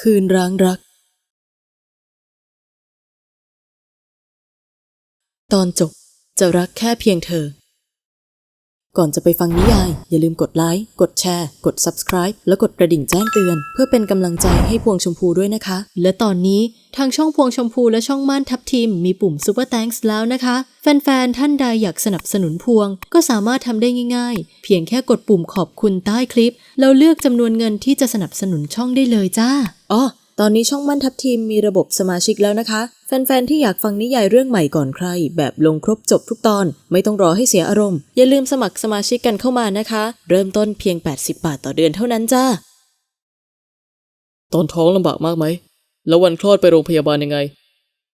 คืนร้างรัก ตอนจบจะรักแค่เพียงเธอ ก่อนจะไปฟังนิยาย อย่าลืมกดไลค์ กดแชร์ กด Subscribe และกดกระดิ่งแจ้งเตือน เพื่อเป็นกำลังใจให้พวงชมพูด้วยนะคะ และตอนนี้ทางช่องพวงชมพูและช่องม่านทับทีมมีปุ่ม Super Thanks แล้วนะคะ แฟนๆ ท่านใดอยากสนับสนุนพวง ก็สามารถทำได้ง่ายๆ เพียงแค่กดปุ่มขอบคุณใต้คลิป แล้วเลือกจำนวนเงินที่จะสนับสนุนช่องได้เลยจ้าอ๋อ ตอนนี้ช่องมั่นทับทีมมีระบบสมาชิกแล้วนะคะ แฟน ๆ ที่อยากฟังนิยายเรื่องใหม่ก่อนใคร แบบลงครบจบทุกตอน ไม่ต้องรอให้เสียอารมณ์ อย่าลืมสมัครสมาชิกกันเข้ามานะคะ เริ่มต้นเพียง 80 บาทต่อเดือนเท่านั้นจ้า ตอนท้องลำบากมากไหม แล้ววันคลอดไปโรงพยาบาลยังไง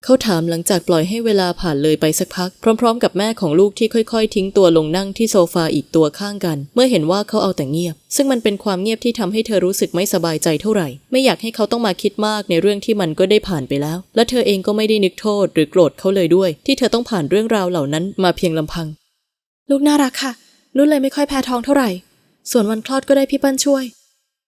เขาถามหลังจากปล่อยให้เวลาผ่านเลยไปสักพัก พร้อม ๆ กับแม่ของลูกที่ค่อย ๆ ทิ้งตัวลงนั่งที่โซฟาอีกตัวข้างกัน เมื่อเห็นว่าเขาเอาแต่เงียบ ซึ่งมันเป็นความเงียบที่ทำให้เธอรู้สึกไม่สบายใจเท่าไหร่ ไม่อยากให้เขาต้องมาคิดมากในเรื่องที่มันก็ได้ผ่านไปแล้ว และเธอเองก็ไม่ได้นึกโทษ หรือโกรธเขาเลยด้วย ที่เธอต้องผ่านเรื่องราวเหล่านั้นมาเพียงลำพัง ลูกน่ารักค่ะนุ่นเลยไม่ค่อยแพ้ท้องเท่าไหร่ ส่วนวันคลอดก็ได้พี่ปั้นช่วย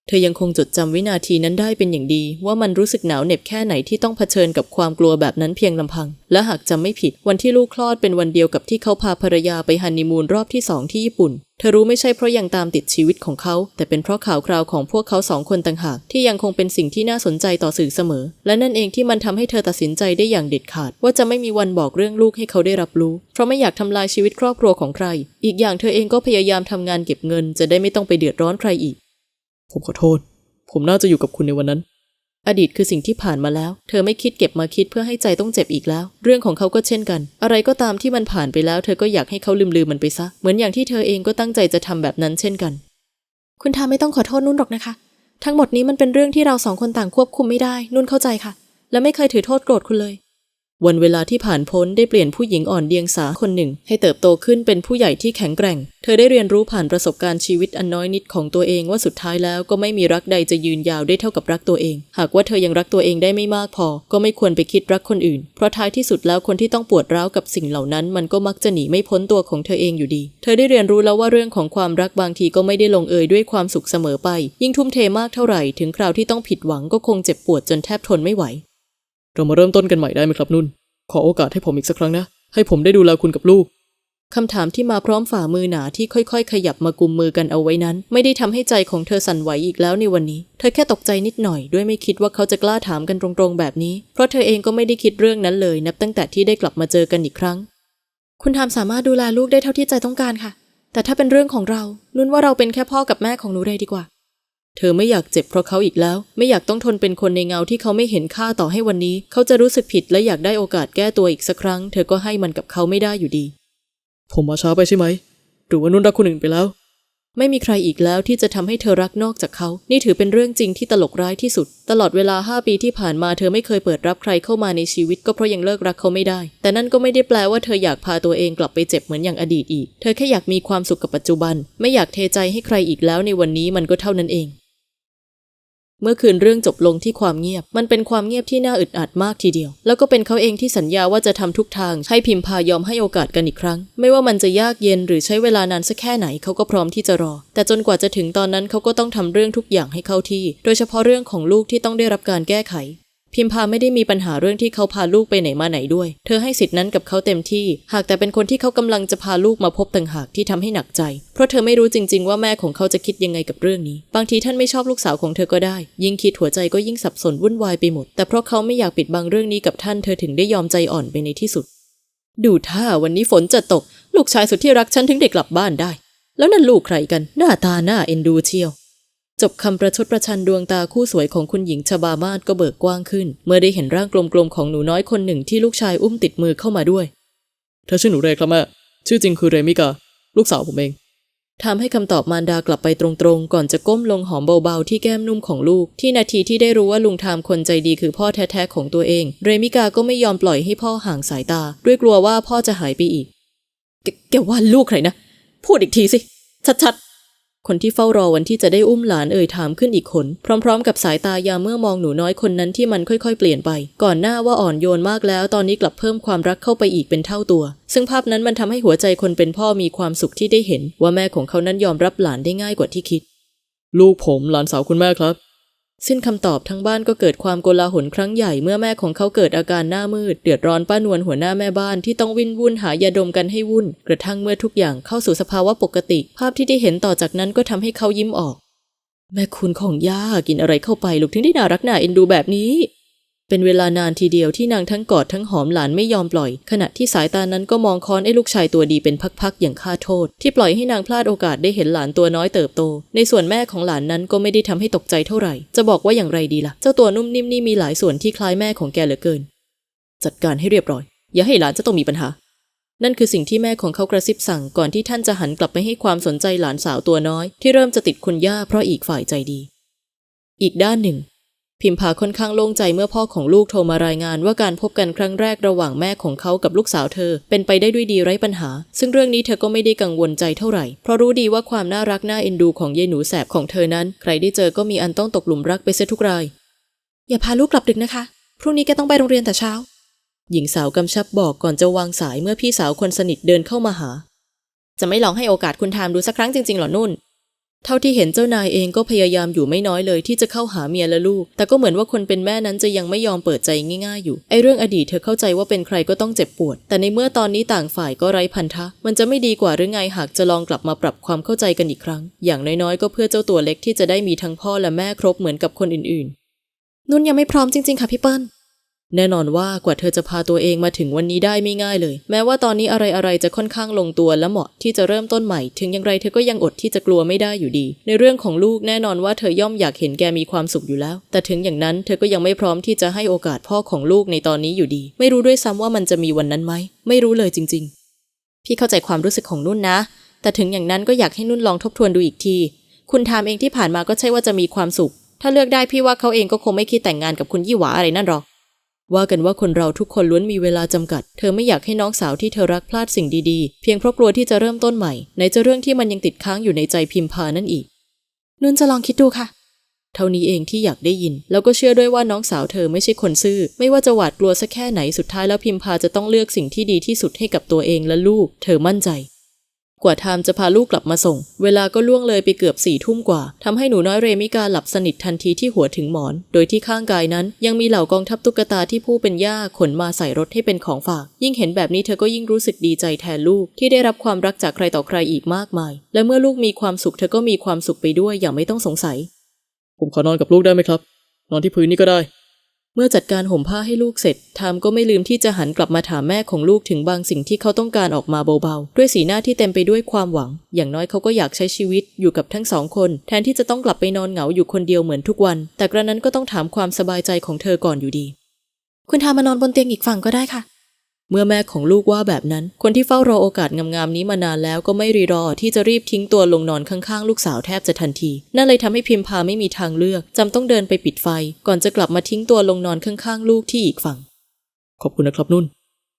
เธอยังคงจดจำวินาทีนั้นได้เป็นอย่างดี ว่ามันรู้สึกหนาวเหน็บแค่ไหนที่ต้องเผชิญกับความกลัวแบบนั้นเพียงลำพัง และหากจำไม่ผิด วันที่ลูกคลอดเป็นวันเดียวกับที่เขาพาภรรยาไปฮันนีมูนรอบที่สองที่ญี่ปุ่น เธอรู้ไม่ใช่เพราะยังตามติดชีวิตของเขา แต่เป็นเพราะข่าวคราวของพวกเขาสองคนต่างหากที่ยังคงเป็นสิ่งที่น่าสนใจต่อสื่อเสมอ และนั่นเองที่มันทำให้เธอตัดสินใจได้อย่างเด็ดขาด ว่าจะไม่มีวันบอกเรื่องลูกให้เขาได้รับรู้ เพราะไม่อยากทำลายชีวิตครอบครัวของใคร อีกอย่างเธอเองก็พยายามทำงานเก็บเงิน จะได้ไม่ต้องไปเดือดร้อนใครอีก ผมขอโทษ ผมน่าจะอยู่กับคุณในวันนั้น อดีตคือสิ่งที่ผ่านมาแล้ว เธอไม่คิดเก็บมาคิดเพื่อให้ใจต้องเจ็บอีกแล้ว เรื่องของเขาก็เช่นกัน อะไรก็ตามที่มันผ่านไปแล้ว เธอก็อยากให้เขาลืมลืมมันไปซะ เหมือนอย่างที่เธอเองก็ตั้งใจจะทำแบบนั้นเช่นกัน คุณทาไม่ต้องขอโทษนุ่นหรอกนะคะ ทั้งหมดนี้มันเป็นเรื่องที่เราสองคนต่างควบคุมไม่ได้ นุ่นเข้าใจค่ะ และไม่เคยถือโทษโกรธคุณเลย วันเวลาที่ผ่านพ้นได้เปลี่ยนผู้หญิงอ่อนเดียงสาคนหนึ่ง ให้เติบโตขึ้นเป็นผู้ใหญ่ที่แข็งแกร่ง เธอได้เรียนรู้ผ่านประสบการณ์ชีวิตอันน้อยนิดของตัวเองว่าสุดท้ายแล้วก็ไม่มีรักใดจะยืนยาวได้เท่ากับรักตัวเอง หากว่าเธอยังรักตัวเองได้ไม่มากพอ ก็ไม่ควรไปคิดรักคนอื่น เพราะท้ายที่สุดแล้วคนที่ต้องปวดร้าวกับสิ่งเหล่านั้นมันก็มักจะหนีไม่พ้นตัวของเธอเองอยู่ดี เธอได้เรียนรู้แล้วว่าเรื่องของความรักบางทีก็ไม่ได้ลงเอยด้วยความสุขเสมอไป ยิ่งทุ่มเทมากเท่าไหร่ถึงคราวที่ต้องผิดหวังก็คงเจ็บปวดจนแทบทนไม่ไหว เรามาเริ่มต้นกันใหม่ได้ไหมครับนุ่น ขอโอกาสให้ผมอีกสักครั้งนะ ให้ผมได้ดูแลคุณกับลูก คำถามที่มาพร้อมฝ่ามือหนาที่ค่อยๆ ขยับมากุมมือกันเอาไว้นั้น ไม่ได้ทำให้ใจของเธอสั่นไหวอีกแล้วในวันนี้ เธอแค่ตกใจนิดหน่อยด้วยไม่คิดว่าเขาจะกล้าถามกันตรงๆแบบนี้ เพราะเธอเองก็ไม่ได้คิดเรื่องนั้นเลย นับตั้งแต่ที่ได้กลับมาเจอกันอีกครั้ง คุณทามสามารถดูแลลูกได้เท่าที่ใจต้องการค่ะ แต่ถ้าเป็นเรื่องของเรานุ่นว่าเราเป็นแค่พ่อกับแม่ของหนูเลยดีกว่า เธอไม่อยากเจ็บเพราะเขาอีกแล้ว ไม่อยากต้องทนเป็นคนในเงาที่เขาไม่เห็นค่าต่อให้วันนี้ เขาจะรู้สึกผิดและอยากได้โอกาสแก้ตัวอีกสักครั้ง เธอก็ให้มันกับเขาไม่ได้อยู่ดี ผมมาช้าไปใช่ไหมหรือว่านุ่นรักคนอื่นไปแล้ว ไม่มีใครอีกแล้วที่จะทำให้เธอรักนอกจากเขา นี่ถือเป็นเรื่องจริงที่ตลกร้ายที่สุด ตลอดเวลา5ปีที่ผ่านมาเธอไม่เคยเปิดรับใครเข้ามาในชีวิตก็เพราะยังเลิกรักเขาไม่ได้ แต่นั่นก็ไม่ได้แปลว่าเธออยากพาตัวเองกลับไปเจ็บเหมือนอย่างอดีตอีก เธอแค่อยากมีความสุขกับปัจจุบัน ไม่อยากเทใจให้ใครอีกแล้วในวันนี้มันก็เท่านั้นเอง เมื่อคืนเรื่องจบลงที่ความเงียบ มันเป็นความเงียบที่น่าอึดอัดมากทีเดียว แล้วก็เป็นเขาเองที่สัญญาว่าจะทำทุกทาง ให้พิมพายอมให้โอกาสกันอีกครั้ง ไม่ว่ามันจะยากเย็นหรือใช้เวลานานสักแค่ไหนเขาก็พร้อมที่จะรอ แต่จนกว่าจะถึงตอนนั้นเขาก็ต้องทำเรื่องทุกอย่างให้เข้าที่ โดยเฉพาะเรื่องของลูกที่ต้องได้รับการแก้ไข พิมพาไม่ได้มีปัญหาเรื่องที่เขาพาลูกไปไหนมาไหนด้วย เธอให้สิทธินั้นกับเขาเต็มที่ หากแต่เป็นคนที่เขากำลังจะพาลูกมาพบต่างหากที่ทำให้หนักใจ เพราะเธอไม่รู้จริง ๆ ว่าแม่ของเขาจะคิดยังไงกับเรื่องนี้ บางทีท่านไม่ชอบลูกสาวของเธอก็ได้ ยิ่งคิดหัวใจก็ยิ่งสับสนวุ่นวายไปหมด แต่เพราะเขาไม่อยากปิดบังเรื่องนี้กับท่าน เธอถึงได้ยอมใจอ่อนไปในที่สุด ดูท่าวันนี้ฝนจะตก ลูกชายสุดที่รักฉันถึงได้กลับบ้านได้ แล้วนั่นลูกใครกัน หน้าตาหน้าเอ็นดูเชียว จบคำประชดประชันดวงตาคู่สวยของคุณหญิงชบามาศก็เบิกกว้างขึ้น เมื่อได้เห็นร่างกลมๆของหนูน้อยคนหนึ่งที่ลูกชายอุ้มติดมือเข้ามาด้วย เธอชื่อหนูเรครับแม่ชื่อจริงคือเรมิกา ลูกสาวผมเองทำให้คำตอบมารดากลับไปตรงๆ ก่อนจะก้มลงหอมเบาๆ ที่แก้มนุ่มของลูก ที่นาทีที่ได้รู้ว่าลุงทามคนใจดีคือพ่อแท้ๆของตัวเอง เรมิกาก็ไม่ยอมปล่อยให้พ่อห่างสายตา ด้วยกลัวว่าพ่อจะหายไปอีกแกแกว่าลูกใครนะ พูดอีกทีสิ ชัดๆ คนที่เฝ้ารอวันที่จะได้อุ้มหลานเอ่ยถามขึ้นอีกคน พร้อม ๆ กับสายตายามเมื่อมองหนูน้อยคนนั้นที่มันค่อยๆ เปลี่ยนไป ก่อนหน้าว่าอ่อนโยนมากแล้ว ตอนนี้กลับเพิ่มความรักเข้าไปอีกเป็นเท่าตัว ซึ่งภาพนั้นมันทำให้หัวใจคนเป็นพ่อมีความสุขที่ได้เห็น ว่าแม่ของเขานั้นยอมรับหลานได้ง่ายกว่าที่คิด ลูกผมหลานสาวคุณแม่ครับ สิ้นคำตอบทั้งบ้านก็เกิดความโกลาหลครั้งใหญ่เมื่อแม่ของเขาเกิดอาการหน้ามืด เดือดร้อนป้านวลหัวหน้าแม่บ้านที่ต้องวิ่นวุ่นหายาดมกันให้วุ่น กระทั่งเมื่อทุกอย่างเข้าสู่สภาวะปกติ ภาพที่ได้เห็นต่อจากนั้นก็ทำให้เขายิ้มออก แม่คุณของย่ากินอะไรเข้าไปลูกถึงได้น่ารักน่าเอ็นดูแบบนี้ เป็นเวลานานทีเดียวที่นางทั้งกอดทั้งหอมหลานไม่ยอมปล่อย ขณะที่สายตานั้นก็มองค้อนไอ้ลูกชายตัวดีเป็นพักๆอย่างค่าโทษ ที่ปล่อยให้นางพลาดโอกาสได้เห็นหลานตัวน้อยเติบโต ในส่วนแม่ของหลานนั้นก็ไม่ได้ทำให้ตกใจเท่าไหร่ จะบอกว่าอย่างไรดีล่ะ เจ้าตัวนุ่มนิ่มนี่มีหลายส่วนที่คล้ายแม่ของแกเหลือเกิน จัดการให้เรียบร้อย อย่าให้หลานจะต้องมีปัญหา นั่นคือสิ่งที่แม่ของเขากระซิบสั่งก่อนที่ท่านจะหันกลับไปให้ความสนใจหลานสาวตัวน้อย ที่เริ่มจะติดคุณย่าเพราะอีกฝ่ายใจดี อีกด้านหนึ่ง พิมพาค่อนข้างโล่งใจเมื่อพ่อของลูกโทรมารายงานว่าการพบกันครั้งแรกระหว่างแม่ของเขากับลูกสาวเธอ เป็นไปได้ด้วยดีไร้ปัญหา ซึ่งเรื่องนี้เธอก็ไม่ได้กังวลใจเท่าไหร่ เพราะรู้ดีว่าความน่ารักน่าเอ็นดูของยายหนูแสบของเธอนั้น ใครได้เจอก็มีอันต้องตกหลุมรักไปเสียทุกราย อย่าพาลูกกลับดึกนะคะ พรุ่งนี้แกต้องไปโรงเรียนแต่เช้า หญิงสาวกำชับบอกก่อนจะวางสายเมื่อพี่สาวคนสนิทเดินเข้ามาหา จะไม่ลองให้โอกาสคุณทามดูสักครั้งจริงๆหรอนุ่น เท่าที่เห็นเจ้านายเองก็พยายามอยู่ไม่น้อยเลยที่จะเข้าหาเมียและลูก แต่ก็เหมือนว่าคนเป็นแม่นั้นจะยังไม่ยอมเปิดใจง่ายๆอยู่ ไอ้เรื่องอดีตเธอเข้าใจว่าเป็นใครก็ต้องเจ็บปวด แต่ในเมื่อตอนนี้ต่างฝ่ายก็ไร้พันธะ มันจะไม่ดีกว่าหรือไงหากจะลองกลับมาปรับความเข้าใจกันอีกครั้ง อย่างน้อยๆ ก็เพื่อเจ้าตัวเล็กที่จะได้มีทั้งพ่อและแม่ครบเหมือนกับคนอื่นๆ นุ่นยังไม่พร้อมจริงๆ ค่ะพี่เปิ้ล แน่นอนว่ากว่าเธอจะพาตัวเองมาถึงวันนี้ได้ไม่ง่ายเลย แม้ว่าตอนนี้อะไรๆจะค่อนข้างลงตัวและเหมาะที่จะเริ่มต้นใหม่ ถึงอย่างไรเธอก็ยังอดที่จะกลัวไม่ได้อยู่ดี ในเรื่องของลูกแน่นอนว่าเธอย่อมอยากเห็นแกมีความสุขอยู่แล้ว แต่ถึงอย่างนั้นเธอก็ยังไม่พร้อมที่จะให้โอกาสพ่อของลูกในตอนนี้อยู่ดี ไม่รู้ด้วยซ้ำว่ามันจะมีวันนั้นไหมไม่รู้เลยจริง ๆ พี่เข้าใจความรู้สึกของนุ่นนะ แต่ถึงอย่างนั้นก็อยากให้นุ่นลองทบทวนดูอีกที คุณทามเองที่ผ่านมาก็ใช่ว่าจะมีความสุข ถ้าเลือกได้พี่ว่าเขาเองก็คงไม่คิดแต่งงานกับคุณยี่หวาอะไรนั่นหรอก ว่ากันว่าคนเราทุกคนล้วนมีเวลาจำกัด เธอไม่อยากให้น้องสาวที่เธอรักพลาดสิ่งดีๆ เพียงเพราะกลัวที่จะเริ่มต้นใหม่ ในจะเรื่องที่มันยังติดค้างอยู่ในใจพิมพานั่นอีก นุ่นจะลองคิดดูค่ะ เท่านี้เองที่อยากได้ยิน แล้วก็เชื่อด้วยว่าน้องสาวเธอไม่ใช่คนซื่อ ไม่ว่าจะหวาดกลัวสักแค่ไหนสุดท้ายแล้วพิมพาจะต้องเลือกสิ่งที่ดีที่สุดให้กับตัวเองและลูก เธอมั่นใจ กว่าไทม์จะพาลูกกลับมาส่ง เวลาก็ล่วงเลยไปเกือบสี่ทุ่มกว่าทำให้หนูน้อยเรมิกาหลับสนิททันทีที่หัวถึงหมอน โดยที่ข้างกายนั้น ยังมีเหล่ากองทัพตุ๊กตาที่ผู้เป็นย่าขนมาใส่รถให้เป็นของฝาก ยิ่งเห็นแบบนี้เธอก็ยิ่งรู้สึกดีใจแทนลูก ที่ได้รับความรักจากใครต่อใครอีกมากมาย และเมื่อลูกมีความสุขเธอก็มีความสุขไปด้วยอย่างไม่ต้องสงสัย ผมขอนอนกับลูกได้ไหมครับ นอนที่พื้นนี่ก็ได้ เมื่อจัดการห่มผ้าให้ลูกเสร็จ ทามก็ไม่ลืมที่จะหันกลับมาถามแม่ของลูกถึงบางสิ่งที่เขาต้องการออกมาเบาๆ ด้วยสีหน้าที่เต็มไปด้วยความหวัง อย่างน้อยเขาก็อยากใช้ชีวิตอยู่กับทั้งสองคน แทนที่จะต้องกลับไปนอนเหงาอยู่คนเดียวเหมือนทุกวัน แต่กระนั้นก็ต้องถามความสบายใจของเธอก่อนอยู่ดี คุณทามานอนบนเตียงอีกฝั่งก็ได้ค่ะ เมื่อแม่ของลูกว่าแบบนั้น คนที่เฝ้ารอโอกาสงามๆนี้มานานแล้วก็ไม่รีรอที่จะรีบทิ้งตัวลงนอนข้างๆ ลูกสาวแทบจะทันที นั่นเลยทำให้พิมพาไม่มีทางเลือกจำต้องเดินไปปิดไฟ ก่อนจะกลับมาทิ้งตัวลงนอนข้างๆ ลูกที่อีกฝั่ง ขอบคุณนะครับนุ่น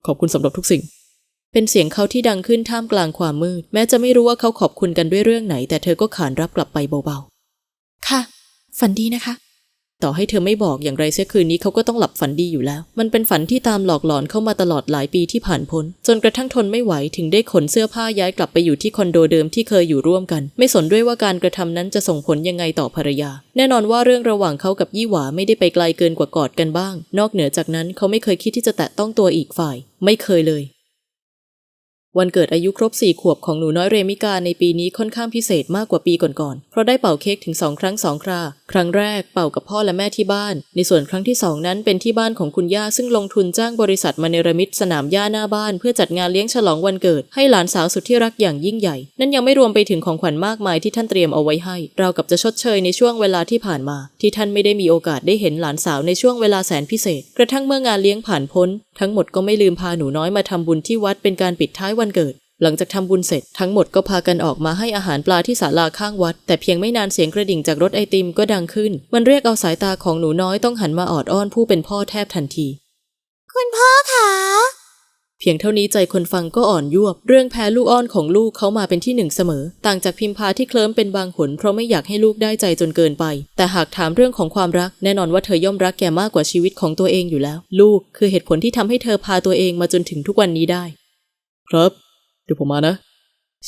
ขอบคุณสำหรับทุกสิ่ง เป็นเสียงเขาที่ดังขึ้นท่ามกลางความมืด แม้จะไม่รู้ว่าเขาขอบคุณกันด้วยเรื่องไหน แต่เธอก็ขานรับกลับไปเบาๆ ค่ะ ฝันดีนะคะ ต่อให้เธอไม่บอกอย่างไรเสียคืนนี้เขาก็ต้องหลับฝันดีอยู่แล้ว มันเป็นฝันที่ตามหลอกหลอนเข้ามาตลอดหลายปีที่ผ่านพ้น จนกระทั่งทนไม่ไหวถึงได้ขนเสื้อผ้าย้ายกลับไปอยู่ที่คอนโดเดิมที่เคยอยู่ร่วมกัน ไม่สนด้วยว่าการกระทำนั้นจะส่งผลยังไงต่อภรรยา แน่นอนว่าเรื่องระหว่างเขากับยี่หวาไม่ได้ไปไกลเกินกว่ากอดกันบ้าง นอกเหนือจากนั้นเขาไม่เคยคิดที่จะแตะต้องตัวอีกฝ่าย ไม่เคยเลยวันเกิดอายุครบสี่ขวบของหนูน้อยเรมิกาในปีนี้ค่อนข้างพิเศษมากกว่าปีก่อนๆ เพราะได้เป่าเค้กถึงสองครั้งสองคราครั้งแรกเป่ากับพ่อและแม่ที่บ้าน ในส่วนครั้งที่สองนั้นเป็นที่บ้านของคุณย่าซึ่งลงทุนจ้างบริษัทมาเนรมิตสนามหญ้าหน้าบ้าน เพื่อจัดงานเลี้ยงฉลองวันเกิด ให้หลานสาวสุดที่รักอย่างยิ่งใหญ่ นั่นยังไม่รวมไปถึงของขวัญมากมายที่ท่านเตรียมเอาไว้ให้ เรากับจะชดเชยในช่วงเวลาที่ผ่านมา ที่ท่านไม่ได้มีโอกาสได้เห็นหลานสาวในช่วงเวลาแสนพิเศษ กระทั่งเมื่องานเลี้ยงผ่านพ้น ทั้งหมดก็ไม่ลืมพาหนูน้อยมาทำบุญที่วัดเป็นการปิดท้ายวันเกิด หลังจากทำบุญเสร็จทั้งหมดก็พากันออกมาให้อาหารปลาที่ศาลาข้างวัด แต่เพียงไม่นานเสียงกระดิ่งจากรถไอติมก็ดังขึ้น มันเรียกเอาสายตาของหนูน้อยต้องหันมาออดอ้อนผู้เป็นพ่อแทบทันที คุณพ่อคะเพียงเท่านี้ใจคนฟังก็อ่อนยวบ เรื่องแพ้ลูกอ้อนของลูกเขามาเป็นที่หนึ่งเสมอ ต่างจากพิมพาที่เคลิ้มเป็นบางหนเพราะไม่อยากให้ลูกได้ใจจนเกินไป แต่หากถามเรื่องของความรัก แน่นอนว่าเธอย่อมรักแกมากกว่าชีวิตของตัวเองอยู่แล้ว ลูกคือเหตุผลที่ทำให้เธอพาตัวเองมาจนถึงทุกวันนี้ได้ ครับ เดี๋ยวผมมานะ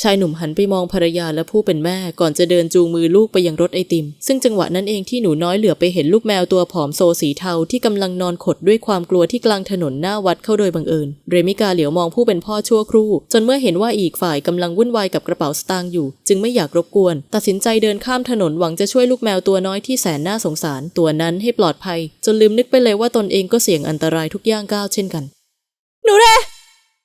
ชายหนุ่มหันไปมองภรรยาและผู้เป็นแม่ก่อนจะเดินจูงมือลูกไปยังรถไอติม ซึ่งจังหวะนั้นเองที่หนูน้อยเหลือไปเห็นลูกแมวตัวผอมโซสีเทาที่กำลังนอนขดด้วยความกลัวที่กลางถนนหน้าวัดเข้าโดยบังเอิญ เรมิกาเหลียวมองผู้เป็นพ่อชั่วครู่ จนเมื่อเห็นว่าอีกฝ่ายกำลังวุ่นวายกับกระเป๋าสตางค์อยู่ จึงไม่อยากรบกวน ตัดสินใจเดินข้ามถนนหวังจะช่วยลูกแมวตัวน้อยที่แสนน่าสงสารตัวนั้นให้ปลอดภัย จนลืมนึกไปเลยว่าตนเองก็เสี่ยงอันตรายทุกย่างก้าวเช่นกัน หนูเร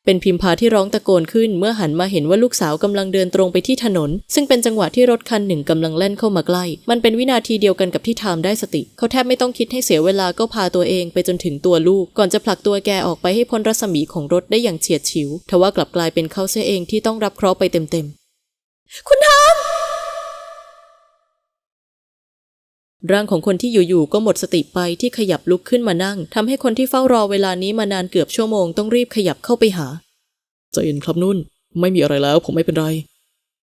เป็นพิมพาที่ร้องตะโกนขึ้นเมื่อหันมาเห็นว่าลูกสาวกำลังเดินตรงไปที่ถนน ซึ่งเป็นจังหวะที่รถคันหนึ่งกำลังแล่นเข้ามาใกล้ มันเป็นวินาทีเดียวกันกับที่ทามได้สติ เขาแทบไม่ต้องคิดให้เสียเวลาก็พาตัวเองไปจนถึงตัวลูก ก่อนจะผลักตัวแกออกไปให้พ้นรัศมีของรถได้อย่างเฉียดฉิว ทว่ากลับกลายเป็นเขาเสียเองที่ต้องรับเคราะห์ไปเต็มๆ คุณทาม ร่างของคนที่อยู่ๆก็หมดสติไปที่ขยับลุกขึ้นมานั่งทำให้คนที่เฝ้ารอเวลานี้มานานเกือบชั่วโมงต้องรีบขยับเข้าไปหาใจเย็นครับนุ่น ไม่มีอะไรแล้ว ผมไม่เป็นไร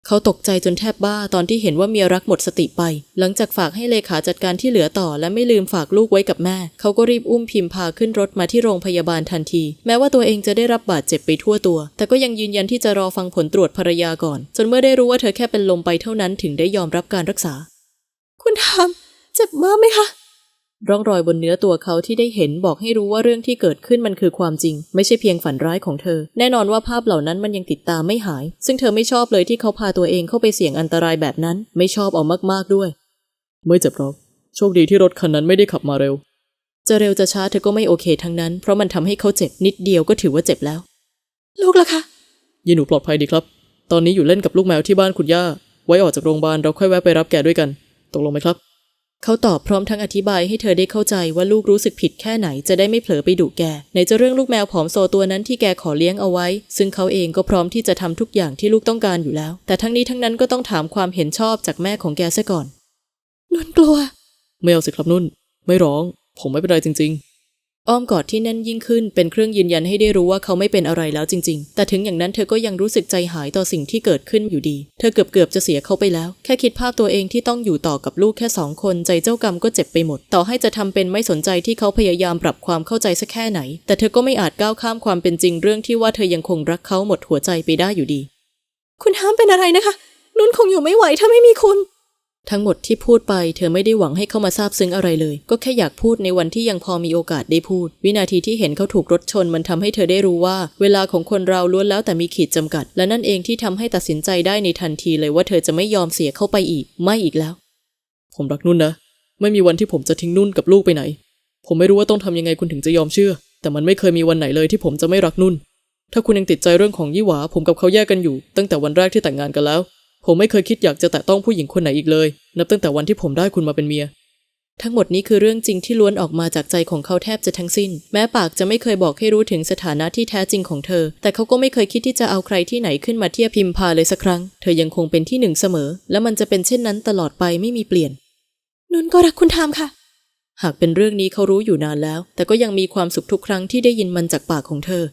เขาตกใจจนแทบบ้าตอนที่เห็นว่าเมียรักหมดสติไป หลังจากฝากให้เลขาจัดการที่เหลือต่อ และไม่ลืมฝากลูกไว้กับแม่ เขาก็รีบอุ้มพิมพาขึ้นรถมาที่โรงพยาบาลทันที แม้ว่าตัวเองจะได้รับบาดเจ็บไปทั่วตัว แต่ก็ยังยืนยันที่จะรอฟังผลตรวจภรรยาก่อน จนเมื่อได้รู้ว่าเธอแค่เป็นลมไปเท่านั้นถึงได้ยอมรับการรักษา คุณทาม เจ็บมากไหมคะร่องรอยบนเนื้อตัวเขาที่ได้เห็นบอกให้รู้ว่าเรื่องที่เกิดขึ้นมันคือความจริง ไม่ใช่เพียงฝันร้ายของเธอ แน่นอนว่าภาพเหล่านั้นมันยังติดตามไม่หาย ซึ่งเธอไม่ชอบเลยที่เขาพาตัวเองเข้าไปเสี่ยงอันตรายแบบนั้น ไม่ชอบเอามากๆด้วย ไม่เจ็บหรอกโชคดีที่รถคันนั้นไม่ได้ขับมาเร็ว จะเร็วจะช้าเธอก็ไม่โอเคทั้งนั้น เพราะมันทำให้เขาเจ็บนิดเดียวก็ถือว่าเจ็บแล้ว ลูกล่ะคะยินหนูปลอดภัยดีครับ ตอนนี้อยู่เล่นกับลูกแมวที่บ้านคุณย่า ไว้ออกจากโรงพยาบาลเราค่อยแวะไปรับแกด้วยกัน ตกลงไหมครับ เขาตอบพร้อมทั้งอธิบายให้เธอได้เข้าใจว่าลูกรู้สึกผิดแค่ไหนจะได้ไม่เผลอไปดุแกในจะเรื่องลูกแมวผอมโซตัวนั้นที่แกขอเลี้ยงเอาไว้ ซึ่งเขาเองก็พร้อมที่จะทำทุกอย่างที่ลูกต้องการอยู่แล้ว แต่ทั้งนี้ทั้งนั้นก็ต้องถามความเห็นชอบจากแม่ของแกซะก่อนนนกลัวไม่เอาสิครับนุ่น ไม่ร้อง ผมไม่เป็นไรจริง อ้อมกอดที่แน่นยิ่งขึ้นเป็นเครื่องยืนยันให้ได้รู้ว่าเขาไม่เป็นอะไรแล้วจริง ๆ แต่ถึงอย่างนั้นเธอก็ยังรู้สึกใจหายต่อสิ่งที่เกิดขึ้นอยู่ดี เธอเกือบๆจะเสียเขาไปแล้ว แค่คิดภาพตัวเองที่ต้องอยู่ต่อกับลูกแค่สองคนใจเจ้ากรรมก็เจ็บไปหมด ต่อให้จะทำเป็นไม่สนใจที่เขาพยายามปรับความเข้าใจสักแค่ไหน แต่เธอก็ไม่อาจก้าวข้ามความเป็นจริงเรื่องที่ว่าเธอยังคงรักเขาหมดหัวใจไปได้อยู่ดี คุณห้ามเป็นอะไรนะคะ นุ่นคงอยู่ไม่ไหวถ้าไม่มีคุณ ทั้งหมดที่พูดไปเธอไม่ได้หวังให้เขามาทราบซึ้งอะไรเลย ก็แค่อยากพูดในวันที่ยังพอมีโอกาสได้พูด วินาทีที่เห็นเขาถูกรถชนมันทำให้เธอได้รู้ว่า เวลาของคนเราล้วนแล้วแต่มีขีดจำกัด และนั่นเองที่ทำให้ตัดสินใจได้ในทันทีเลยว่าเธอจะไม่ยอมเสียเข้าไปอีก ไม่อีกแล้ว ผมรักนุ่นนะ ไม่มีวันที่ผมจะทิ้งนุ่นกับลูกไปไหน ผมไม่รู้ว่าต้องทำยังไงคุณถึงจะยอมเชื่อ แต่มันไม่เคยมีวันไหนเลยที่ผมจะไม่รักนุ่น ถ้าคุณยังติดใจเรื่องของยี่หวาผมกับเขาแยกกันอยู่ ตั้งแต่วันแรกที่แต่งงานกันแล้ว ผมไม่เคยคิดอยากจะแตะต้องผู้หญิงคนไหนอีกเลย นับตั้งแต่วันที่ผมได้คุณมาเป็นเมีย ทั้งหมดนี้คือเรื่องจริงที่ล้วนออกมาจากใจของเขาแทบจะทั้งสิ้น แม้ปากจะไม่เคยบอกให้รู้ถึงสถานะที่แท้จริงของเธอ แต่เขาก็ไม่เคยคิดที่จะเอาใครที่ไหนขึ้นมาเทียบพิมพาเลยสักครั้ง เธอยังคงเป็นที่หนึ่งเสมอ และมันจะเป็นเช่นนั้นตลอดไปไม่มีเปลี่ยนนุนก็รักคุณทามค่ะ หากเป็นเรื่องนี้เขารู้อยู่นานแล้ว แต่ก็ยังมีความสุขทุกครั้งที่ได้ยินมันจากปากของเธอ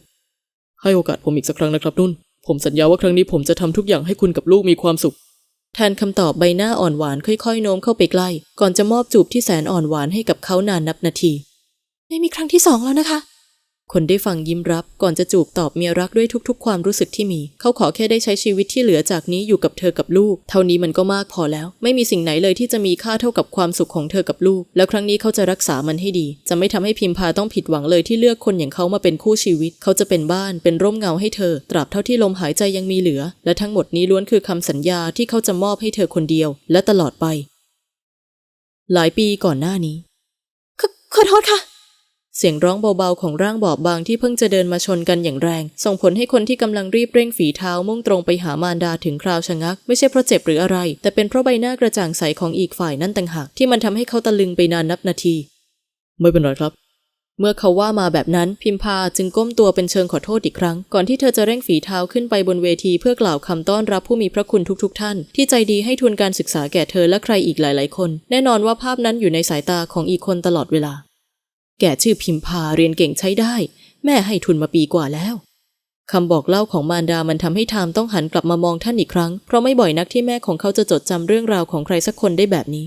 ให้โอกาสผมอีกสักครั้งนะครับนุ่น ผมสัญญาว่าครั้งนี้ผมจะทำทุกอย่างให้คุณกับลูกมีความสุข แทนคำตอบใบหน้าอ่อนหวานค่อยๆโน้มเข้าไปใกล้ ก่อนจะมอบจูบที่แสนอ่อนหวานให้กับเขานานนับนาที ไม่มีครั้งที่สองแล้วนะคะ คนได้ฟังยิ้มรับก่อนจะจูบตอบเมียรักด้วยทุกๆ ความรู้สึกที่มี เขาขอแค่ได้ใช้ชีวิตที่เหลือจากนี้อยู่กับเธอกับลูก เท่านี้มันก็มากพอแล้ว ไม่มีสิ่งไหนเลยที่จะมีค่าเท่ากับความสุขของเธอกับลูก แล้วครั้งนี้เขาจะรักษามันให้ดี จะไม่ทำให้พิมพาต้องผิดหวังเลยที่เลือกคนอย่างเขามาเป็นคู่ชีวิต เขาจะเป็นบ้านเป็นร่มเงาให้เธอ ตราบเท่าที่ลมหายใจยังมีเหลือ และทั้งหมดนี้ล้วนคือคำสัญญาที่เขาจะมอบให้เธอคนเดียว และตลอดไป หลายปีก่อนหน้านี้ขอโทษค่ะ เสียงร้องเบาๆของร่างบอบบางที่เพิ่งจะเดินมาชนกันอย่างแรง ส่งผลให้คนที่กำลังรีบเร่งฝีเท้ามุ่งตรงไปหามารดาถึงคราวชะงัก ไม่ใช่เพราะเจ็บหรืออะไร แต่เป็นเพราะใบหน้ากระจ่างใสของอีกฝ่ายนั่นต่างหากที่มันทำให้เขาตะลึงไปนานนับนาที ไม่เป็นไรครับ เมื่อเขาว่ามาแบบนั้นพิมพาจึงก้มตัวเป็นเชิงขอโทษอีกครั้ง ก่อนที่เธอจะเร่งฝีเท้าขึ้นไปบนเวทีเพื่อกล่าวคำต้อนรับผู้มีพระคุณทุกๆทท่าน ที่ใจดีให้ทุนการศึกษาแก่เธอและใครอีกหลาย ๆ คน แน่นอนว่าภาพนั้นอยู่ในสายตาของอีกคนตลอดเวลา แก่ชื่อพิมพาเรียนเก่งใช้ได้ แม่ให้ทุนมาปีกว่าแล้วคำบอกเล่าของมารดามันทำให้ไทม์ต้องหันกลับมามองท่านอีกครั้ง เพราะไม่บ่อยนักที่แม่ของเขาจะจดจำเรื่องราวของใครสักคนได้แบบนี้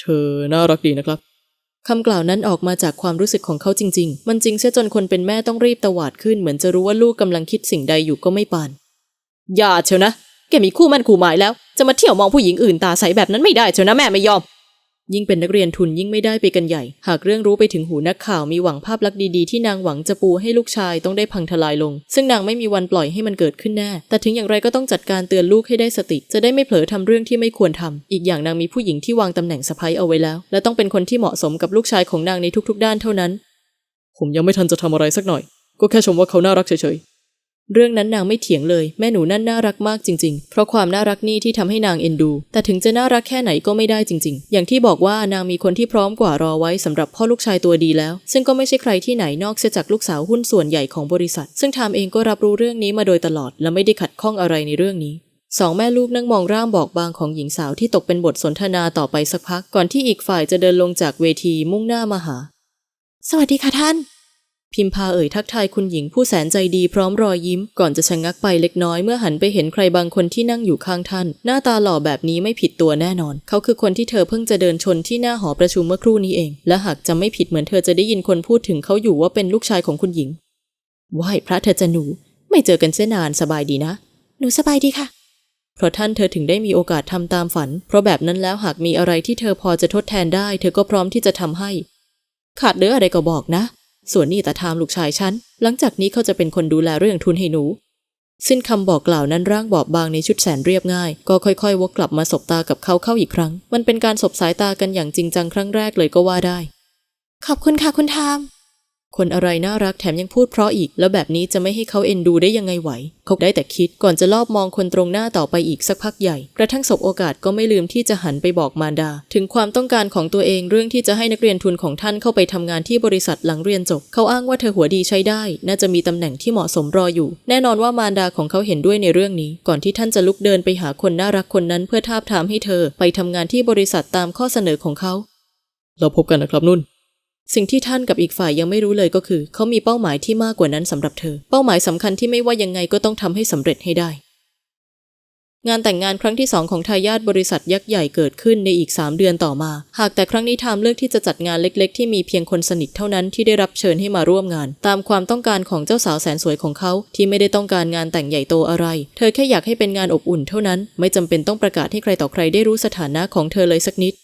เธอน่ารักดีนะครับคำกล่าวนั้นออกมาจากความรู้สึกของเขาจริง ๆ มันจริงเสียจนคนเป็นแม่ต้องรีบตวาดขึ้นเหมือนจะรู้ว่าลูกกำลังคิดสิ่งใดอยู่ก็ไม่ปาน อย่าเชียวนะ แกมีคู่มั่นคู่หมายแล้ว จะมาเที่ยวมองผู้หญิงอื่นตาใสแบบนั้นไม่ได้เชียวนะแม่ไม่ยอม ยิ่งเป็นนักเรียนทุนยิ่งไม่ได้ไปกันใหญ่ หากเรื่องรู้ไปถึงหูนักข่าวมีหวังภาพลักษณ์ดีๆที่นางหวังจะปูให้ลูกชายต้องได้พังทลายลง ซึ่งนางไม่มีวันปล่อยให้มันเกิดขึ้นแน่ แต่ถึงอย่างไรก็ต้องจัดการเตือนลูกให้ได้สติ จะได้ไม่เผลอทำเรื่องที่ไม่ควรทำอีกอย่างนางมีผู้หญิงที่วางตำแหน่งสะใภ้เอาไว้แล้ว และต้องเป็นคนที่เหมาะสมกับลูกชายของนางในทุกๆ ด้านเท่านั้น ผมยังไม่ทันจะทำอะไรสักหน่อย ก็แค่ชมว่าเขาน่ารักเฉย เรื่องนั้นนางไม่เถียงเลย แม่หนูนั่นน่ารักมากจริงๆ เพราะความน่ารักนี่ที่ทำให้นางเอ็นดู แต่ถึงจะน่ารักแค่ไหนก็ไม่ได้จริงๆ อย่างที่บอกว่านางมีคนที่พร้อมกว่ารอไว้สำหรับพ่อลูกชายตัวดีแล้ว ซึ่งก็ไม่ใช่ใครที่ไหนนอกเสียจากลูกสาวหุ้นส่วนใหญ่ของบริษัท ซึ่งไทม์เองก็รับรู้เรื่องนี้มาโดยตลอด และไม่ได้ขัดข้องอะไรในเรื่องนี้สองแม่ลูกนั่งมองร่างบอกบางของหญิงสาวที่ตกเป็นบทสนทนาต่อไปสักพัก ก่อนที่อีกฝ่ายจะเดินลงจากเวทีมุ่งหน้ามาหา สวัสดีค่ะท่าน พิมพาเอ่ยทักทายคุณหญิงผู้แสนใจดีพร้อมรอยยิ้ม ก่อนจะชะงักไปเล็กน้อยเมื่อหันไปเห็นใครบางคนที่นั่งอยู่ข้างท่าน หน้าตาหล่อแบบนี้ไม่ผิดตัวแน่นอน เขาคือคนที่เธอเพิ่งจะเดินชนที่หน้าหอประชุมเมื่อครู่นี้เอง และหากจะไม่ผิดเหมือนเธอจะได้ยินคนพูดถึงเขาอยู่ว่าเป็นลูกชายของคุณหญิงไหว้พระเธอจะหนู ไม่เจอกันเส้นนานสบายดีนะ หนูสบายดีค่ะเพราะท่านเธอถึงได้มีโอกาสทำตามฝัน เพราะแบบนั้นแล้วหากมีอะไรที่เธอพอจะทดแทนได้ เธอก็พร้อมที่จะทำให้ ขาดเหลืออะไรก็บอกนะ ส่วนนี่ตาทามลูกชายฉัน หลังจากนี้เขาจะเป็นคนดูแลเรื่องทุนให้หนู สิ้นคำบอกกล่าวนั้นร่างบอบบางในชุดแสนเรียบง่าย ก็ค่อยๆวกกลับมาสบตากับเขาเข้าอีกครั้ง มันเป็นการสบสายตากันอย่างจริงจังครั้งแรกเลยก็ว่าได้ ขอบคุณค่ะคุณทาม คนอะไรน่ารักแถมยังพูดเพราะอีก แล้วแบบนี้จะไม่ให้เขาเอ็นดูได้ยังไงไหว เขาได้แต่คิดก่อนจะลอบมองคนตรงหน้าต่อไปอีกสักพักใหญ่ กระทั่งสบโอกาสก็ไม่ลืมที่จะหันไปบอกมารดา ถึงความต้องการของตัวเองเรื่องที่จะให้นักเรียนทุนของท่านเข้าไปทำงานที่บริษัทหลังเรียนจบ เขาอ้างว่าเธอหัวดีใช้ได้ น่าจะมีตำแหน่งที่เหมาะสมรออยู่ แน่นอนว่ามารดาของเขาเห็นด้วยในเรื่องนี้ ก่อนที่ท่านจะลุกเดินไปหาคนน่ารักคนนั้นเพื่อทาบทามให้เธอ ไปทำงานที่บริษัทตามข้อเสนอของเขา เราพบกันนะครับนุ่น สิ่งที่ท่านกับอีกฝ่ายยังไม่รู้เลยก็คือ เขามีเป้าหมายที่มากกว่านั้นสำหรับเธอ เป้าหมายสำคัญที่ไม่ว่ายังไงก็ต้องทำให้สำเร็จให้ได้ งานแต่งงานครั้งที่สองของทายาทบริษัทยักษ์ใหญ่เกิดขึ้นในอีก 3 เดือนต่อมา หากแต่ครั้งนี้ไทม์เลือกที่จะจัดงานเล็ก ๆ ที่มีเพียงคนสนิทเท่านั้นที่ได้รับเชิญให้มาร่วมงาน ตามความต้องการของเจ้าสาวแสนสวยของเขาที่ไม่ได้ต้องการงานแต่งใหญ่โตอะไร เธอแค่อยากให้เป็นงานอบอุ่นเท่านั้น ไม่จำเป็นต้องประกาศให้ใครต่อใครได้รู้สถานะของเธอเลยสักนิด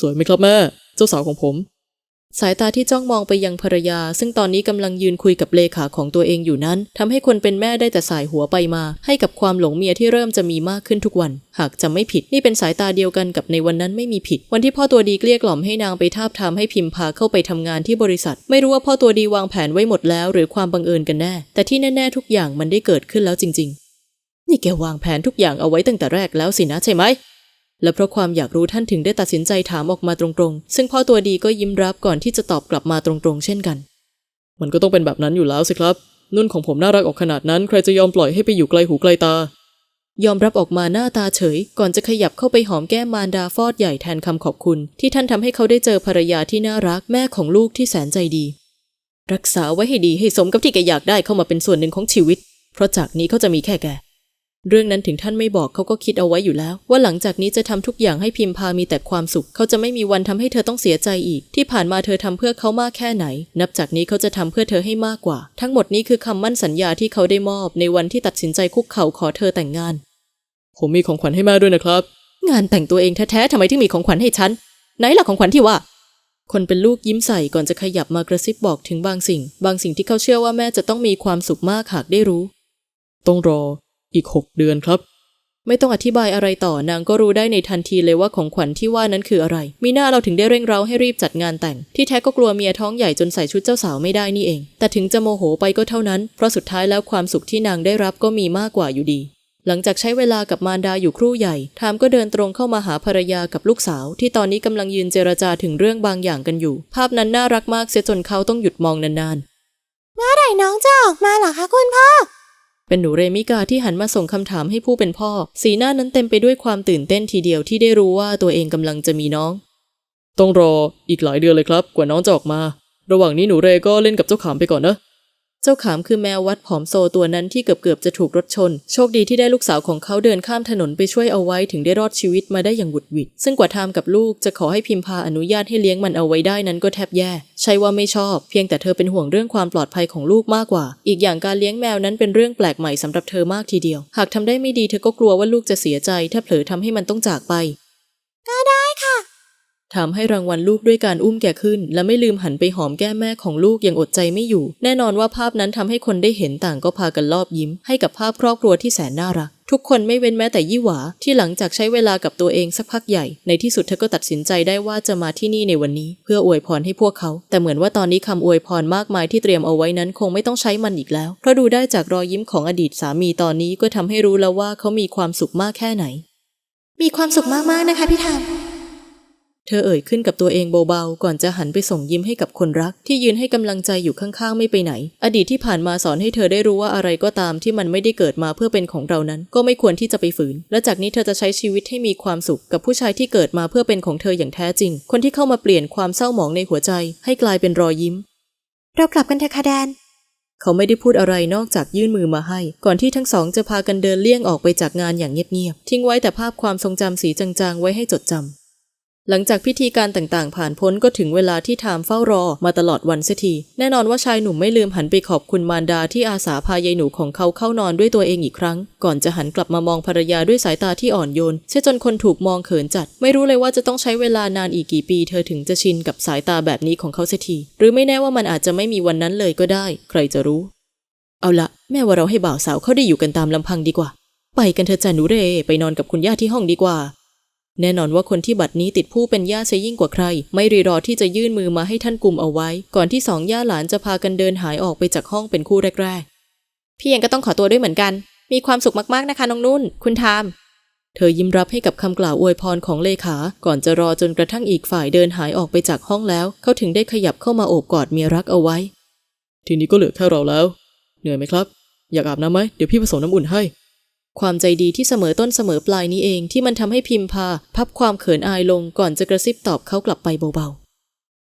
สวยไหมครับแม่ เจ้าสาวของผม สายตาที่จ้องมองไปยังภรรยา ซึ่งตอนนี้กำลังยืนคุยกับเลขาของตัวเองอยู่นั้นทำให้คนเป็นแม่ได้แต่สายหัวไปมา ให้กับความหลงเมียที่เริ่มจะมีมากขึ้นทุกวัน หากจำไม่ผิดนี่เป็นสายตาเดียวกันกับในวันนั้นไม่มีผิด วันที่พ่อตัวดีเกลี้ยกล่อมให้นางไปทาบทามให้พิมพาเข้าไปทำงานที่บริษัท ไม่รู้ว่าพ่อตัวดีวางแผนไว้หมดแล้ว หรือความบังเอิญกันแน่ แต่ที่แน่ๆทุกอย่างมันได้เกิดขึ้นแล้วจริง ๆ นี่แกวางแผนทุกอย่างเอาไว้ตั้งแต่แรกแล้วสินะใช่ไหม และเพราะความอยากรู้ท่านถึงได้ตัดสินใจถามออกมาตรงๆ ซึ่งพ่อตัวดีก็ยิ้มรับก่อนที่จะตอบกลับมาตรงๆ เช่นกัน มันก็ต้องเป็นแบบนั้นอยู่แล้วสิครับ นุ่นของผมน่ารักออกขนาดนั้น ใครจะยอมปล่อยให้ไปอยู่ไกลหูไกลตา ยอมรับออกมาหน้าตาเฉย ก่อนจะขยับเข้าไปหอมแก้มมารดาฟอดใหญ่แทนคำขอบคุณ ที่ท่านทำให้เขาได้เจอภรรยาที่น่ารักแม่ของลูกที่แสนใจดี รักษาไว้ให้ดีให้สมกับที่แกอยากได้เข้ามาเป็นส่วนหนึ่งของชีวิต เพราะจากนี้เขาจะมีแค่แก เรื่องนั้นถึงท่านไม่บอกเขาก็คิดเอาไว้อยู่แล้ว ว่าหลังจากนี้จะทำทุกอย่างให้พิมพามีแต่ความสุข เขาจะไม่มีวันทำให้เธอต้องเสียใจอีก ที่ผ่านมาเธอทำเพื่อเขามากแค่ไหน นับจากนี้เขาจะทำเพื่อเธอให้มากกว่า ทั้งหมดนี้คือคำมั่นสัญญาที่เขาได้มอบ ในวันที่ตัดสินใจคุกเข่าขอเธอแต่งงาน ผมมีของขวัญให้แม่ด้วยนะครับ งานแต่งตัวเองแท้ๆทำไมถึงมีของขวัญให้ฉันไหนล่ะของขวัญที่ว่าคนเป็นลูกยิ้มใส่ก่อนจะขยับมากระซิบบอกถึงบางสิ่ง บางสิ่งที่เขาเชื่อว่าแม่จะต้องมีความสุขมากหากได้รู้ ต้องรอ อีกหกเดือนครับ ไม่ต้องอธิบายอะไรต่อนางก็รู้ได้ในทันทีเลยว่าของขวัญที่ว่านั้นคืออะไร มีหน้าเราถึงได้เร่งเร้าให้รีบจัดงานแต่ง ที่แท้ก็กลัวเมียท้องใหญ่จนใส่ชุดเจ้าสาวไม่ได้นี่เอง แต่ถึงจะโมโหไปก็เท่านั้น เพราะสุดท้ายแล้วความสุขที่นางได้รับก็มีมากกว่าอยู่ดีหลังจากใช้เวลากับมารดาอยู่ครู่ใหญ่ ทามก็เดินตรงเข้ามาหาภรรยากับลูกสาว ที่ตอนนี้กำลังยืนเจรจาถึงเรื่องบางอย่างกันอยู่ ภาพนั้นน่ารักมากเสียจนเขาต้องหยุดมองนานๆ เมื่อไหร่น้องจะออกมาหรอคะคุณพ่อ เป็นหนูเรมิกาที่หันมาส่งคำถามให้ผู้เป็นพ่อ สีหน้านั้นเต็มไปด้วยความตื่นเต้นทีเดียวที่ได้รู้ว่าตัวเองกำลังจะมีน้อง ต้องรออีกหลายเดือนเลยครับ กว่าน้องจะออกมา ระหว่างนี้หนูเรก็เล่นกับเจ้าขามไปก่อนนะ เจ้าขามคือแมววัดผอมโซตัวนั้นที่เกือบๆจะถูกรถชน โชคดีที่ได้ลูกสาวของเขาเดินข้ามถนนไปช่วยเอาไว้ถึงได้รอดชีวิตมาได้อย่างหวุดหวิด ซึ่งกว่าทามกับลูกจะขอให้พิมพาอนุญาตให้เลี้ยงมันเอาไว้ได้นั้นก็แทบแย่ ใช่ว่าไม่ชอบ เพียงแต่เธอเป็นห่วงเรื่องความปลอดภัยของลูกมากกว่า อีกอย่างการเลี้ยงแมวนั้นเป็นเรื่องแปลกใหม่สำหรับเธอมากทีเดียว หากทำได้ไม่ดีเธอก็กลัวว่าลูกจะเสียใจ ถ้าเผลอทำให้มันต้องจากไป ก็ได้ค่ะ ทำให้รางวัลลูกด้วยการอุ้มแกขึ้น และไม่ลืมหันไปหอมแก้มแม่ของลูกอย่างอดใจไม่อยู่ แน่นอนว่าภาพนั้นทำให้คนได้เห็นต่างก็พากันรอบยิ้ม ให้กับภาพครอบครัวที่แสนน่ารัก ทุกคนไม่เว้นแม้แต่ยี่หวา ที่หลังจากใช้เวลากับตัวเองสักพักใหญ่ ในที่สุดเธอก็ตัดสินใจได้ว่าจะมาที่นี่ในวันนี้ เพื่ออวยพรให้พวกเขา แต่เหมือนว่าตอนนี้คำอวยพรมากมายที่เตรียมเอาไว้นั้นคงไม่ต้องใช้มันอีกแล้ว เพราะดูได้จากรอยยิ้มของอดีตสามีตอนนี้ก็ทำให้รู้แล้วว่าเขามีความสุขมากแค่ไหน มีความสุขมากๆนะคะพี่ทาม เธอเอ่ยขึ้นกับตัวเองเบาๆ ก่อนจะหันไปส่งยิ้มให้กับคนรัก ที่ยืนให้กำลังใจอยู่ข้างๆ ไม่ไปไหน อดีตที่ผ่านมาสอนให้เธอได้รู้ว่าอะไรก็ตามที่มันไม่ได้เกิดมาเพื่อเป็นของเรานั้น ก็ไม่ควรที่จะไปฝืน และจากนี้เธอจะใช้ชีวิตให้มีความสุขกับผู้ชายที่เกิดมาเพื่อเป็นของเธออย่างแท้จริง คนที่เข้ามาเปลี่ยนความเศร้าหมองในหัวใจ ให้กลายเป็นรอยยิ้ม เรากลับกันเถอะค่ะแดนเขาไม่ได้พูดอะไรนอกจากยื่นมือมาให้ ก่อนที่ทั้งสองจะพากันเดินเลี่ยงออกไปจากงานอย่างเงียบๆ ทิ้งไว้แต่ภาพความทรงจำสีจางๆ ไว้ให้จดจำ หลังจากพิธีการต่างๆ ผ่านพ้นก็ถึงเวลาที่ไทม์เฝ้ารอมาตลอดวันเสียที แน่นอนว่าชายหนุ่มไม่ลืมหันไปขอบคุณมารดาที่อาสาพายายหนูของเขาเข้านอนด้วยตัวเองอีกครั้ง ก่อนจะหันกลับมามองภรรยาด้วยสายตาที่อ่อนโยนเช่จนคนถูกมองเขินจัด ไม่รู้เลยว่าจะต้องใช้เวลานานอีกกี่ปี เธอถึงจะชินกับสายตาแบบนี้ของเขาเสียที หรือไม่แน่ว่ามันอาจจะไม่มีวันนั้นเลยก็ได้ ใครจะรู้ เอาละแม่ว่าเราให้บ่าวสาวเขาได้อยู่กันตามลำพังดีกว่า ไปกันเถอะจ้าหนูเรไปนอนกับคุณย่าที่ห้องดีกว่า แน่นอนว่าคนที่บัดนี้ติดผู้เป็นย่าเสียยิ่งกว่าใคร ไม่รีรอที่จะยื่นมือมาให้ท่านกลุ่มเอาไว้ ก่อนที่สองย่าหลานจะพากันเดินหายออกไปจากห้องเป็นคู่แรกๆ พี่เองก็ต้องขอตัวด้วยเหมือนกัน มีความสุขมากๆนะคะน้องนุ่น คุณทามเธอยิ้มรับให้กับคำกล่าวอวยพรของเลขา ก่อนจะรอจนกระทั่งอีกฝ่ายเดินหายออกไปจากห้องแล้ว เขาถึงได้ขยับเข้ามาโอบกอดเมียรักเอาไว้ ทีนี้ก็เหลือแค่เราแล้ว เหนื่อยไหมครับ อยากอาบน้ำไหมเดี๋ยวพี่ผสมน้ำอุ่นให้ ความใจดีที่เสมอต้นเสมอปลายนี้เองที่มันทำให้พิมพา พับความเขินอายลงก่อนจะกระซิบตอบเขากลับไปเบา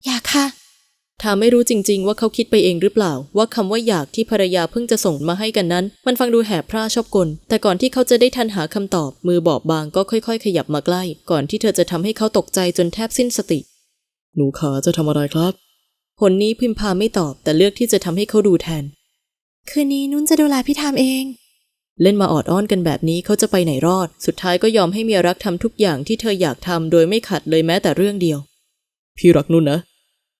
อยากค่ะๆทาไม่รู้จริงๆ ว่าเขาคิดไปเองหรือเปล่า ว่าคำว่าอยากที่ภรรยาเพิ่งจะส่งมาให้กันนั้น มันฟังดูแหบพร่าชอบกล แต่ก่อนที่เขาจะได้ทันหาคำตอบ มือบอบบางก็ค่อยๆ ขยับมาใกล้ ก่อนที่เธอจะทำให้เขาตกใจจนแทบสิ้นสติ หนูขาจะทำอะไรครับผลนี้พิมพาไม่ตอบแต่เลือกที่จะทำให้เขาดูแทน คืนนี้นุ่นจะดูแลพี่ทามเอง เล่นมาออดอ้อนกันแบบนี้เขาจะไปไหนรอด สุดท้ายก็ยอมให้เมียรักทำทุกอย่างที่เธออยากทำโดยไม่ขัดเลยแม้แต่เรื่องเดียว พี่รักนุ่นนะ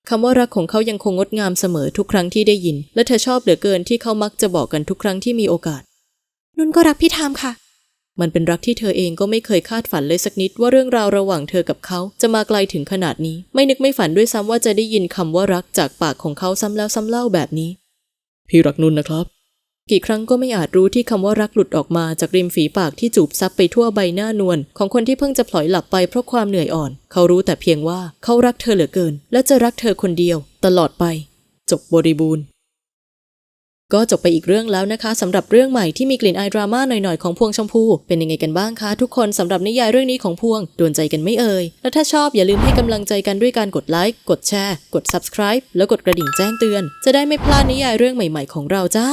คำว่ารักของเขายังคงงดงามเสมอทุกครั้งที่ได้ยิน และเธอชอบเหลือเกินที่เขามักจะบอกกันทุกครั้งที่มีโอกาส นุ่นก็รักพี่ทามค่ะ มันเป็นรักที่เธอเองก็ไม่เคยคาดฝันเลยสักนิดว่าเรื่องราวระหว่างเธอกับเขาจะมาไกลถึงขนาดนี้ ไม่นึกไม่ฝันด้วยซ้ำว่าจะได้ยินคำว่ารักจากปากของเขาซ้ำแล้วซ้ำเล่าแบบนี้ พี่รักนุ่นนะครับ กี่ครั้งก็ไม่อาจรู้ที่คำว่ารักหลุดออกมาจากริมฝีปากที่จูบซับไปทั่วใบหน้านวลของคนที่เพิ่งจะพลอยหลับไปเพราะความเหนื่อยอ่อน เขารู้แต่เพียงว่าเขารักเธอเหลือเกิน และจะรักเธอคนเดียว ตลอดไป จบบริบูรณ์ ก็จบไปอีกเรื่องแล้วนะคะสำหรับเรื่องใหม่ที่มีกลิ่นอายดราม่าหน่อยๆของพวงชมพูเป็นยังไงกันบ้างคะทุกคนสำหรับนิยายเรื่องนี้ของพวงโดนใจกันไม่เอ่ยและถ้าชอบอย่าลืมให้กำลังใจกันด้วยการกดไลค์กดแชร์ กด subscribe แล้วกดกระดิ่งแจ้งเตือน จะได้ไม่พลาดนิยายเรื่องใหม่ ๆ ของเราจ้า